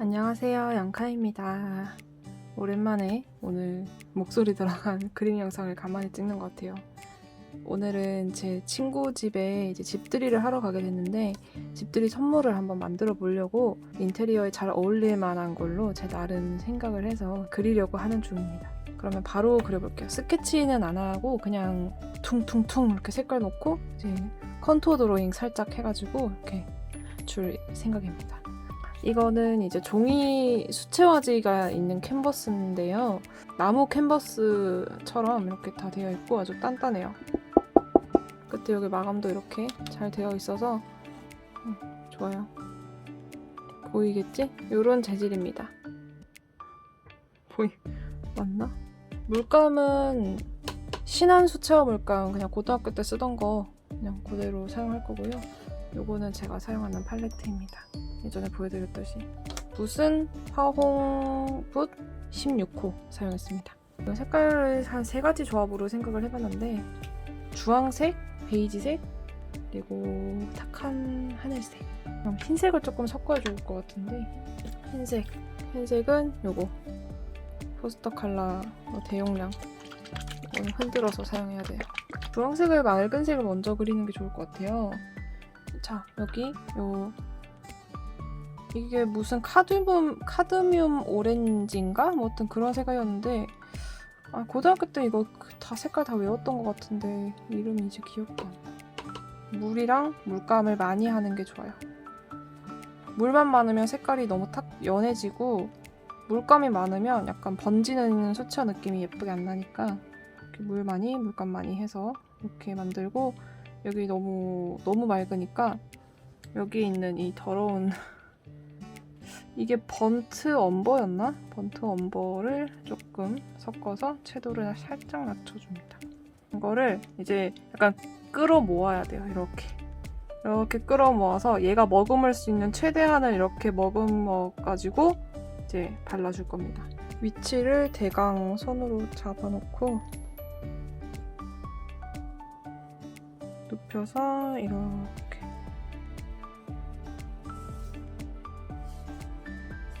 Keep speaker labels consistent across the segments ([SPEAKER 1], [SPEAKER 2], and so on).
[SPEAKER 1] 안녕하세요 양카입니다. 오랜만에 오늘 목소리 들어간 그림 영상을 간만에 찍는 것 같아요. 오늘은 제 친구 집에 이제 집들이를 하러 가게 됐는데 집들이 선물을 한번 만들어 보려고 인테리어에 잘 어울릴 만한 걸로 제 나름 생각을 해서 그리려고 하는 중입니다. 그러면 바로 그려볼게요. 스케치는 안 하고 그냥 퉁퉁퉁 이렇게 색깔 놓고 이제 컨투어 드로잉 살짝 해가지고 이렇게 줄 생각입니다 이거는 이제 종이 수채화지가 있는 캔버스인데요. 나무 캔버스처럼 이렇게 다 되어 있고 아주 단단해요. 끝에 여기 마감도 이렇게 잘 되어 있어서 음, 좋아요. 보이겠지? 이런 재질입니다. 보이 맞나? 물감은 신한 수채화 물감 그냥 고등학교 때 쓰던 거 그냥 그대로 사용할 거고요. 요거는 제가 사용하는 팔레트입니다. 예전에 보여드렸듯이 붓은 화홍 붓 16호 사용했습니다. 이 색깔을 한 세 가지 조합으로 생각을 해봤는데 주황색, 베이지색, 그리고 탁한 하늘색 그럼 흰색을 조금 섞어야 좋을 것 같은데 흰색, 흰색은 요거 포스터 칼라 뭐 대용량 이건 흔들어서 사용해야 돼요. 주황색을 맑은 색을 먼저 그리는 게 좋을 것 같아요. 자 여기 요 이게 무슨 카드뮴 카드뮴 오렌지인가? 뭐 어떤 그런 색깔이었는데 아 고등학교 때 이거 그다 색깔 다 외웠던 것 같은데 이름이 이제 기억이 안 나. 물이랑 물감을 많이 하는 게 좋아요. 물만 많으면 색깔이 너무 탁 연해지고 물감이 많으면 약간 번지는 수채화 느낌이 예쁘게 안 나니까 물 많이 물감 많이 해서 이렇게 만들고 여기 너무 너무 맑으니까 여기 있는 이 더러운 이게 번트 엄버였나? 번트 엄버를 조금 섞어서 채도를 살짝 낮춰줍니다. 이거를 이제 약간 끌어 모아야 돼요. 이렇게. 이렇게 끌어 모아서 얘가 머금을 수 있는 최대한을 이렇게 머금어 가지고 이제 발라줄 겁니다. 위치를 대강 선으로 잡아놓고 눕혀서 이렇게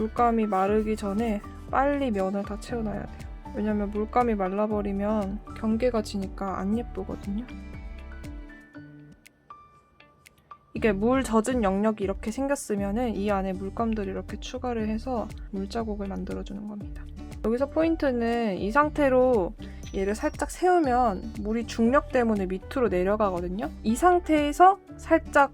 [SPEAKER 1] 물감이 마르기 전에 빨리 면을 다 채워놔야 돼요. 왜냐면 물감이 말라버리면 경계가 지니까 안 예쁘거든요. 이게 물 젖은 영역이 이렇게 생겼으면은 이 안에 물감들을 이렇게 추가를 해서 물자국을 만들어주는 겁니다. 여기서 포인트는 이 상태로 얘를 살짝 세우면 물이 중력 때문에 밑으로 내려가거든요. 이 상태에서 살짝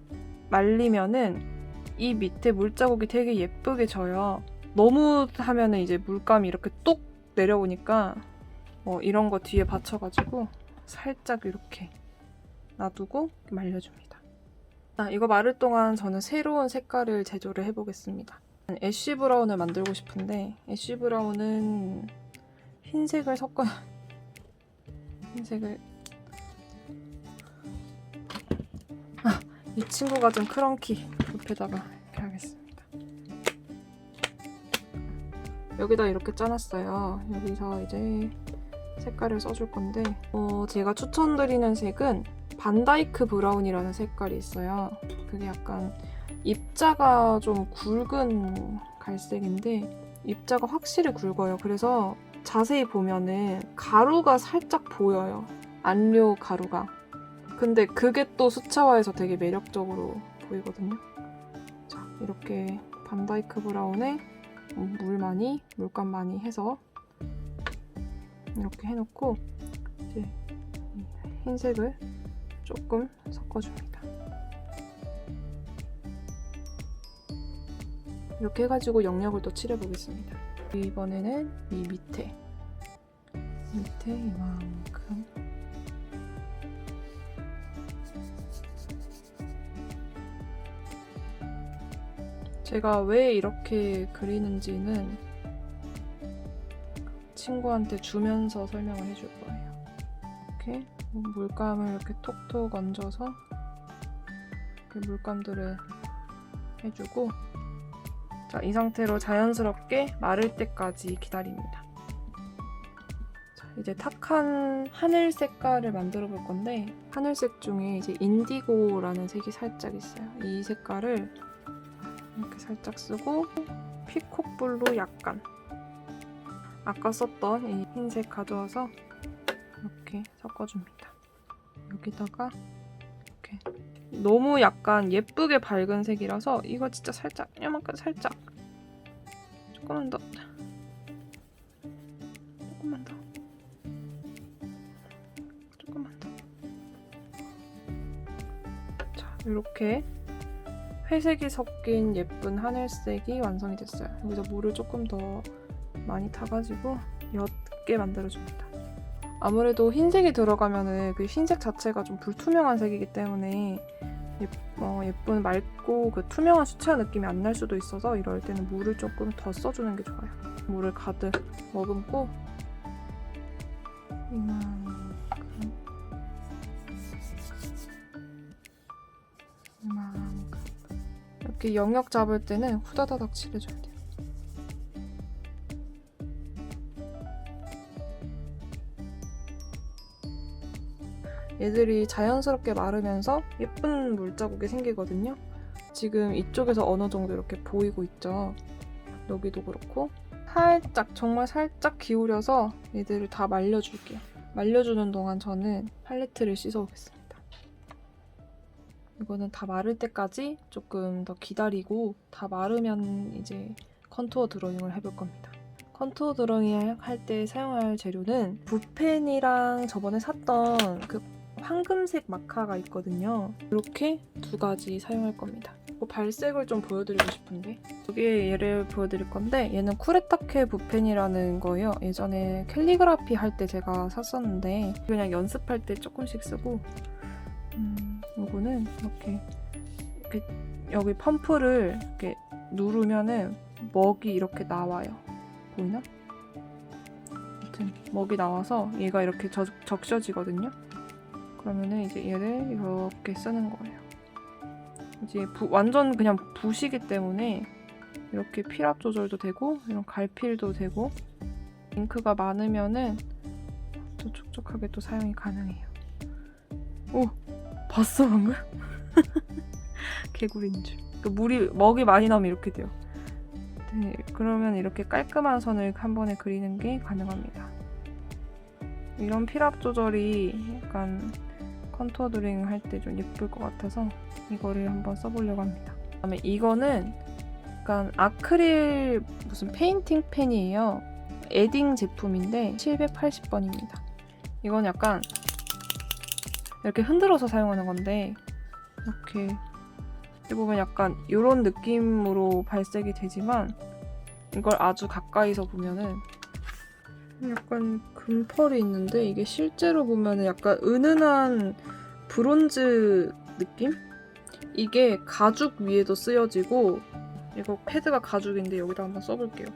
[SPEAKER 1] 말리면은 이 밑에 물자국이 되게 예쁘게 져요. 너무 하면은 이제 물감이 이렇게 똑 내려오니까 뭐 이런 거 뒤에 받쳐가지고 살짝 이렇게 놔두고 말려줍니다. 자, 이거 마를 동안 저는 새로운 색깔을 제조를 해보겠습니다. 애쉬 브라운을 만들고 싶은데 애쉬 브라운은 흰색을 섞어야 흰색을 이 친구가 좀 크런키 옆에다가 이렇게 하겠습니다. 여기다 이렇게 짜놨어요. 여기서 이제 색깔을 써줄 건데 어, 제가 추천드리는 색은 반다이크 브라운이라는 색깔이 있어요. 그게 약간 입자가 좀 굵은 갈색인데 입자가 확실히 굵어요. 그래서 자세히 보면은 가루가 살짝 보여요. 안료 가루가. 근데 그게 또 수채화에서 되게 매력적으로 보이거든요. 자, 이렇게 반다이크 브라운에 물 많이, 물감 많이 해서 이렇게 해놓고 이제 이 흰색을 조금 섞어줍니다. 이렇게 해가지고 영역을 또 칠해보겠습니다. 이번에는 이 밑에 밑에 이만큼 제가 왜 이렇게 그리는지는 친구한테 주면서 설명을 해줄 거예요. 이렇게 물감을 이렇게 톡톡 얹어서 이렇게 물감들을 해주고 자, 이 상태로 자연스럽게 마를 때까지 기다립니다. 자, 이제 탁한 하늘 색깔을 만들어 볼 건데 하늘색 중에 이제 인디고라는 색이 살짝 있어요. 이 색깔을 이렇게 살짝 쓰고 피콕블루 약간 아까 썼던 이 흰색 가져와서 이렇게 섞어줍니다. 여기다가 이렇게 너무 약간 예쁘게 밝은 색이라서 이거 진짜 살짝 요만큼 살짝 조금만 더 조금만 더 조금만 더 자, 이렇게 회색이 섞인 예쁜 하늘색이 완성이 됐어요. 여기서 물을 조금 더 많이 타가지고 옅게 만들어줍니다. 아무래도 흰색이 들어가면은 그 흰색 자체가 좀 불투명한 색이기 때문에 예, 어, 예쁜 맑고 그 투명한 수채화 느낌이 안 날 수도 있어서 이럴 때는 물을 조금 더 써주는 게 좋아요. 물을 가득 머금고 이만 이렇게 영역 잡을 때는 후다다닥 칠해줘야 돼요. 얘들이 자연스럽게 마르면서 예쁜 물자국이 생기거든요. 지금 이쪽에서 어느 정도 이렇게 보이고 있죠. 여기도 그렇고 살짝 정말 살짝 기울여서 얘들을 다 말려줄게요. 말려주는 동안 저는 팔레트를 씻어오겠습니다. 이거는 다 마를 때까지 조금 더 기다리고 다 마르면 이제 컨투어 드로잉을 해볼 겁니다. 컨투어 드로잉 할 때 사용할 재료는 붓펜이랑 저번에 샀던 그 황금색 마카가 있거든요. 이렇게 두 가지 사용할 겁니다. 뭐 발색을 좀 보여드리고 싶은데 여기에 얘를 보여드릴 건데 얘는 쿠레타케 붓펜이라는 거예요. 예전에 캘리그라피 할 때 제가 샀었는데 그냥 연습할 때 조금씩 쓰고 음, 요거는 이렇게, 이렇게 여기 펌프를 이렇게 누르면은 먹이 이렇게 나와요. 보이나? 아무튼 먹이 나와서 얘가 이렇게 적, 적셔지거든요. 그러면은 이제 얘를 이렇게 쓰는 거예요. 이제 부- 완전 그냥 붓이기 때문에 이렇게 필압 조절도 되고 이런 갈필도 되고 잉크가 많으면은 또 촉촉하게 또 사용이 가능해요. 오 봤어 방금? 개구리인 줄. 그 물이 먹이 많이 나오면 이렇게 돼요. 네, 그러면 이렇게 깔끔한 선을 한 번에 그리는 게 가능합니다. 이런 필압 조절이 약간 컨투어 드링 할 때 좀 예쁠 것 같아서 이거를 한번 써보려고 합니다. 그다음에 이거는 약간 아크릴 무슨 페인팅 펜이에요. 에딩 제품인데 780번입니다. 이건 약간 이렇게 흔들어서 사용하는 건데 이렇게 보면 약간 이런 느낌으로 발색이 되지만 이걸 아주 가까이서 보면은 약간 금펄이 있는데 이게 실제로 보면은 약간 은은한 브론즈 느낌? 이게 가죽 위에도 쓰여지고 이거 패드가 가죽인데 여기다 한번 써볼게요.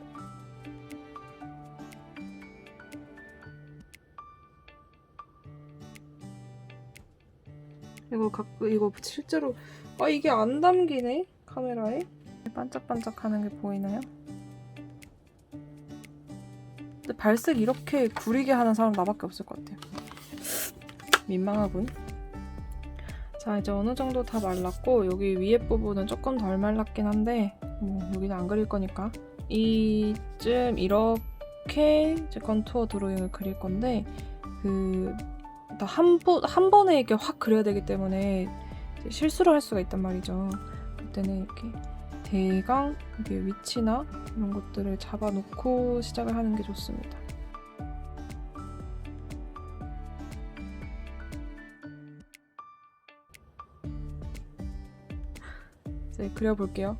[SPEAKER 1] 이거 가, 이거 실제로 아 이게 안 담기네 카메라에 반짝반짝하는 게 보이나요? 근데 발색 이렇게 구리게 하는 사람 나밖에 없을 것 같아요. 민망하군. 자 이제 어느 정도 다 말랐고 여기 위에 부분은 조금 덜 말랐긴 한데 뭐 여기는 안 그릴 거니까 이쯤 이렇게 이제 컨투어 드로잉을 그릴 건데 그 한한 번에 이렇게 확 그려야 되기 때문에 실수를 할 수가 있단 말이죠. 그때는 이렇게 대강 이게 위치나 이런 것들을 잡아놓고 시작을 하는 게 좋습니다. 이제 그려볼게요.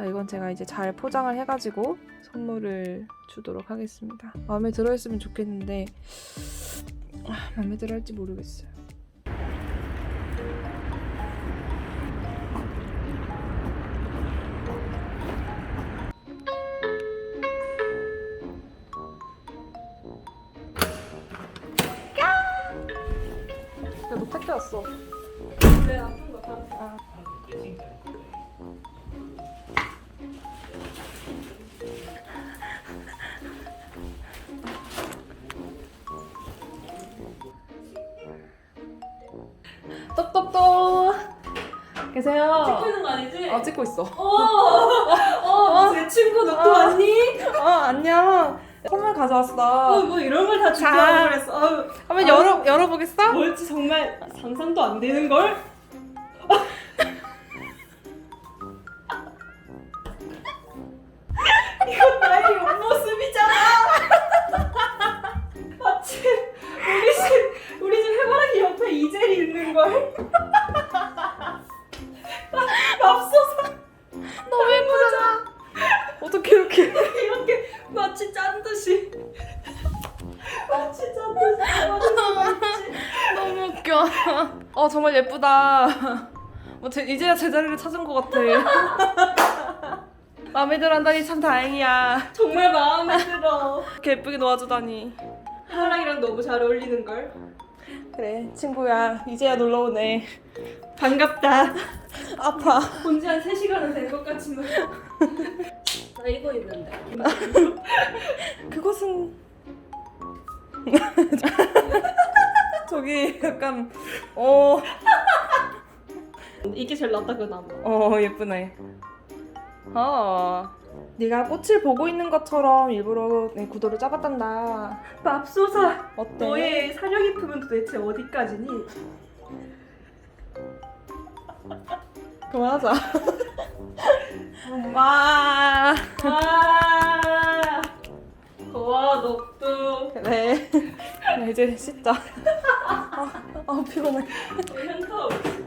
[SPEAKER 1] 자, 이건 제가 이제 잘 포장을 해가지고 선물을 주도록 하겠습니다. 마음에 들어있으면 좋겠는데 아, 마음에 들어 할지 모르겠어요. 야, 너 택배 왔어.
[SPEAKER 2] 네, 아픈 거 다.
[SPEAKER 1] 아. 똑똑똑 계세요?
[SPEAKER 2] 찍고 있는 거 아니지?
[SPEAKER 1] 아 찍고 있어.
[SPEAKER 2] 어, 어, 내 친구 너또
[SPEAKER 1] 어.
[SPEAKER 2] 왔니?
[SPEAKER 1] 어 안녕. 선물
[SPEAKER 2] 어,
[SPEAKER 1] 가져왔어.
[SPEAKER 2] 뭐 이런 걸 다
[SPEAKER 1] 자.
[SPEAKER 2] 준비하고 그랬어. 아유,
[SPEAKER 1] 한번. 열어 열어보겠어?
[SPEAKER 2] 뭘지 정말 상상도 안 되는 걸? 이건 나의 옆모습이잖아. 마치 우리 집 우리 집 해바라기 옆에 이젤이 있는 걸. 맙소사
[SPEAKER 1] 너무 예쁘잖아. 어떻게 이렇게?
[SPEAKER 2] 이렇게 마치 짠 듯이. 마치 짠 듯이.
[SPEAKER 1] 너무 웃겨. 어 정말 예쁘다. 뭐 제, 이제야 제자리를 찾은 것 같아. 마음에 들어 한다니 참 다행이야.
[SPEAKER 2] 정말 마음에 들어.
[SPEAKER 1] 이렇게 예쁘게 놓아주다니.
[SPEAKER 2] 하랑이랑 너무 잘 어울리는 걸.
[SPEAKER 1] 그래 친구야 이제야 놀러 오네.
[SPEAKER 2] 반갑다.
[SPEAKER 1] 아파.
[SPEAKER 2] 본지 한 3시간은 된 것 같지만. 나 이거 있는데.
[SPEAKER 1] 그것은 저기 약간 어,
[SPEAKER 2] 이게 제일 낫다 그나마.
[SPEAKER 1] 어 예쁘네. 어. 네가 꽃을 보고 있는 것처럼 일부러 내 구도를 짜봤단다.
[SPEAKER 2] 맙소사.
[SPEAKER 1] 어때?
[SPEAKER 2] 너의 사려 깊음은 도대체 어디까지니?
[SPEAKER 1] 그만하자. 와.
[SPEAKER 2] 아. 와, 너도.
[SPEAKER 1] 그래. 나 이제 씻자. 아, 아 피곤해.
[SPEAKER 2] 현타 없이.